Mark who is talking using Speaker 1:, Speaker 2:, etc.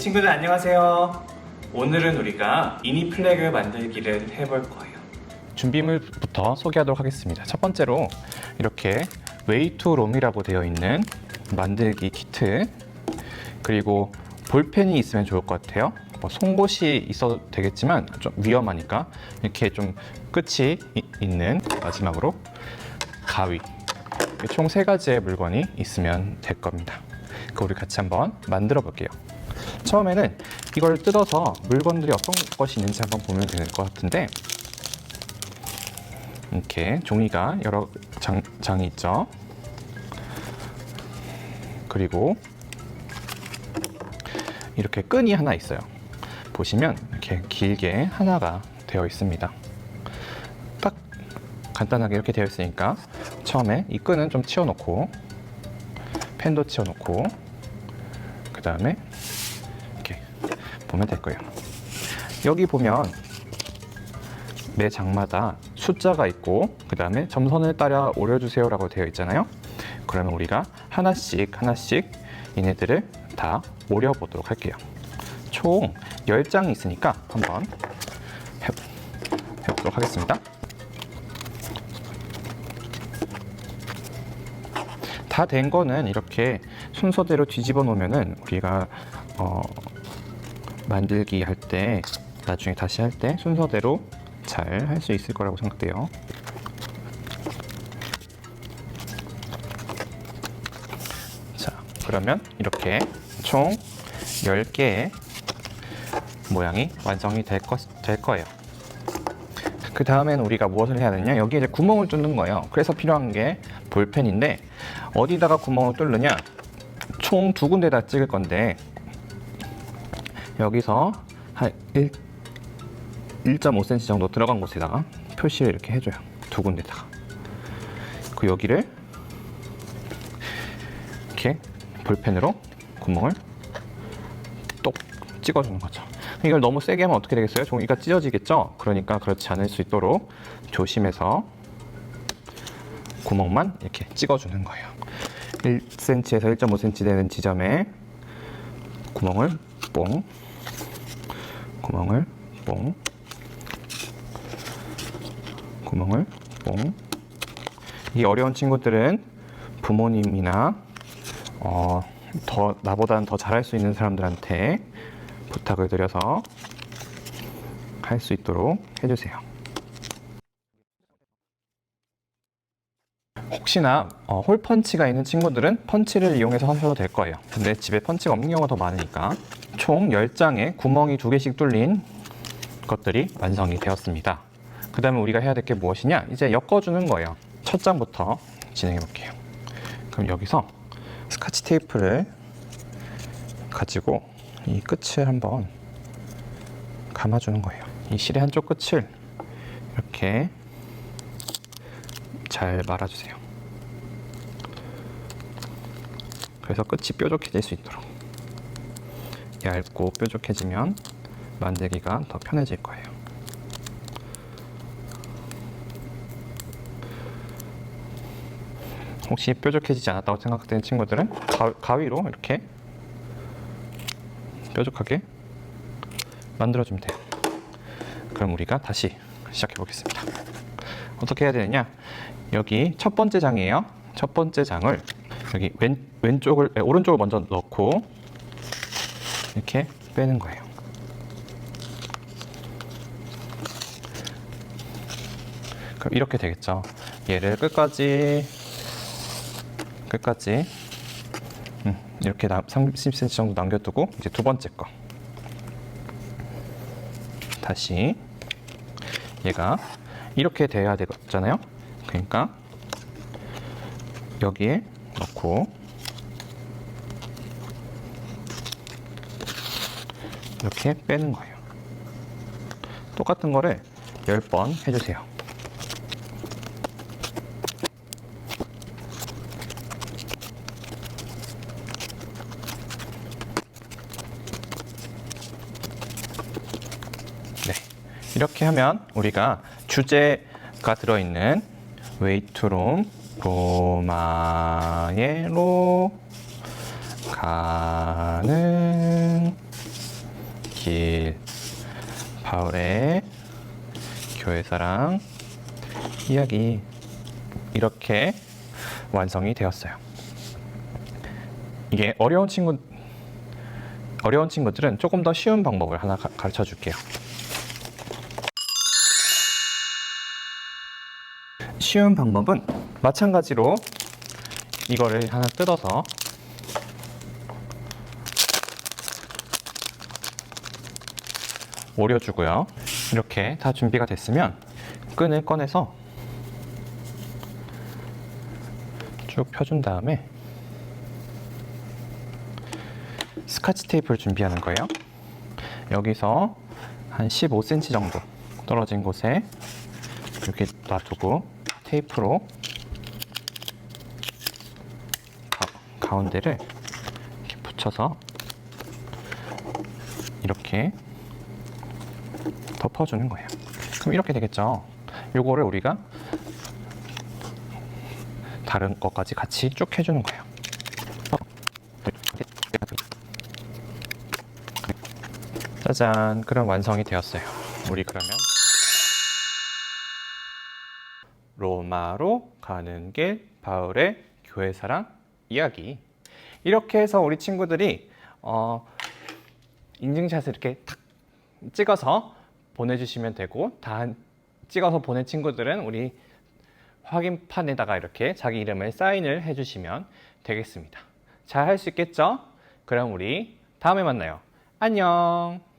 Speaker 1: 친구들 안녕하세요. 오늘은 우리가 미니 플래그 만들기를 해볼 거예요. 준비물부터 소개하도록 하겠습니다. 첫 번째로 이렇게 웨이투롬이라고 되어 있는 만들기 키트 그리고 볼펜이 있으면 좋을 것 같아요. 뭐 송곳이 있어도 되겠지만 좀 위험하니까 이렇게 좀 끝이 이- 있는 마지막으로 가위 총 세 가지의 물건이 있으면 될 겁니다. 그 우리 같이 한번 만들어 볼게요. 처음에는 이걸 뜯어서 물건들이 어떤 것이 있는지 한번 보면 될 것 같은데 이렇게 종이가 여러 장, 장이 있죠. 그리고 이렇게 끈이 하나 있어요. 보시면 이렇게 길게 하나가 되어 있습니다. 딱 간단하게 이렇게 되어 있으니까 처음에 이 끈은 좀 치워놓고 펜도 치워놓고 그 다음에 이렇게 보면 될 거예요. 여기 보면 매 장마다 숫자가 있고 그 다음에 점선을 따라 오려주세요 라고 되어 있잖아요. 그러면 우리가 하나씩 하나씩 얘네들을 다 오려보도록 할게요. 총 10장이 있으니까 한번 해, 해보도록 하겠습니다. 다 된 거는 이렇게 순서대로 뒤집어 놓으면은 우리가 어, 만들기 할 때 나중에 다시 할 때 순서대로 잘 할 수 있을 거라고 생각돼요. 자, 그러면 이렇게 총 10개의 모양이 완성이 될, 거, 될 거예요. 그 다음에는 우리가 무엇을 해야 되냐? 여기 이제 구멍을 뚫는 거예요. 그래서 필요한 게 볼펜인데 어디다가 구멍을 뚫느냐? 총 두 군데 다 찍을 건데 여기서 한 1, 1.5cm 정도 들어간 곳에다가 표시를 이렇게 해줘요. 두 군데다가. 그 여기를 이렇게 볼펜으로 구멍을 똑 찍어주는 거죠. 이걸 너무 세게 하면 어떻게 되겠어요? 종이가 찢어지겠죠? 그러니까 그렇지 않을 수 있도록 조심해서 구멍만 이렇게 찍어주는 거예요. 1cm에서 1.5cm 되는 지점에 구멍을 뽕, 구멍을 뽕, 구멍을 뽕. 이 어려운 친구들은 부모님이나 어, 더 나보다는 더 잘할 수 있는 사람들한테 부탁을 드려서 할 수 있도록 해주세요. 혹시나 어, 홀 펀치가 있는 친구들은 펀치를 이용해서 하셔도 될 거예요. 근데 집에 펀치가 없는 경우가 더 많으니까 총 10장에 구멍이 두 개씩 뚫린 것들이 완성이 되었습니다. 그 다음에 우리가 해야 될 게 무엇이냐? 이제 엮어주는 거예요. 첫 장부터 진행해 볼게요. 그럼 여기서 스카치 테이프를 가지고 이 끝을 한번 감아주는 거예요. 이 실의 한쪽 끝을 이렇게 잘 말아주세요. 그래서 끝이 뾰족해질 수 있도록 얇고 뾰족해지면 만들기가 더 편해질 거예요. 혹시 뾰족해지지 않았다고 생각되는 친구들은 가, 위로 이렇게 뾰족하게 만들어주면 돼요. 그럼 우리가 다시 시작해 보겠습니다. 어떻게 해야 되느냐? 여기 첫 번째 장이에요. 첫 번째 장을 여기 왼, 왼쪽을, 네, 오른쪽을 먼저 넣고 이렇게 빼는 거예요. 그럼 이렇게 되겠죠. 얘를 끝까지 끝까지 음, 이렇게 30cm 정도 남겨두고 이제 두 번째 거 다시 얘가 이렇게 돼야 되잖아요. 그러니까 여기에 넣고 이렇게 빼는 거예요. 똑같은 거를 10번 해주세요. 네. 이렇게 하면 우리가 주제가 들어있는 웨이트룸 로마의 로 가는 길 바울의 교회사랑 이야기 이렇게 완성이 되었어요. 이게 어려운 친구 어려운 친구들은 조금 더 쉬운 방법을 하나 가, 가르쳐 줄게요. 쉬운 방법은 마찬가지로 이거를 하나 뜯어서 오려주고요. 이렇게 다 준비가 됐으면 끈을 꺼내서 쭉 펴준 다음에 스카치 테이프를 준비하는 거예요. 여기서 한 15cm 정도 떨어진 곳에 이렇게 놔두고 테이프로 가, 가운데를 이렇게 붙여서 이렇게 덮어주는 거예요. 그럼 이렇게 되겠죠. 요거를 우리가 다른 것까지 같이 쭉 해주는 거예요. 짜잔, 그럼 완성이 되었어요. 우리 그러면 로마로 가는 길 바울의 교회 사랑 이야기 이렇게 해서 우리 친구들이 어, 인증샷을 이렇게 탁 찍어서 보내주시면 되고 다 찍어서 보낸 친구들은 우리 확인판에다가 이렇게 자기 이름을 사인을 해주시면 되겠습니다. 잘 할 수 있겠죠? 그럼 우리 다음에 만나요. 안녕.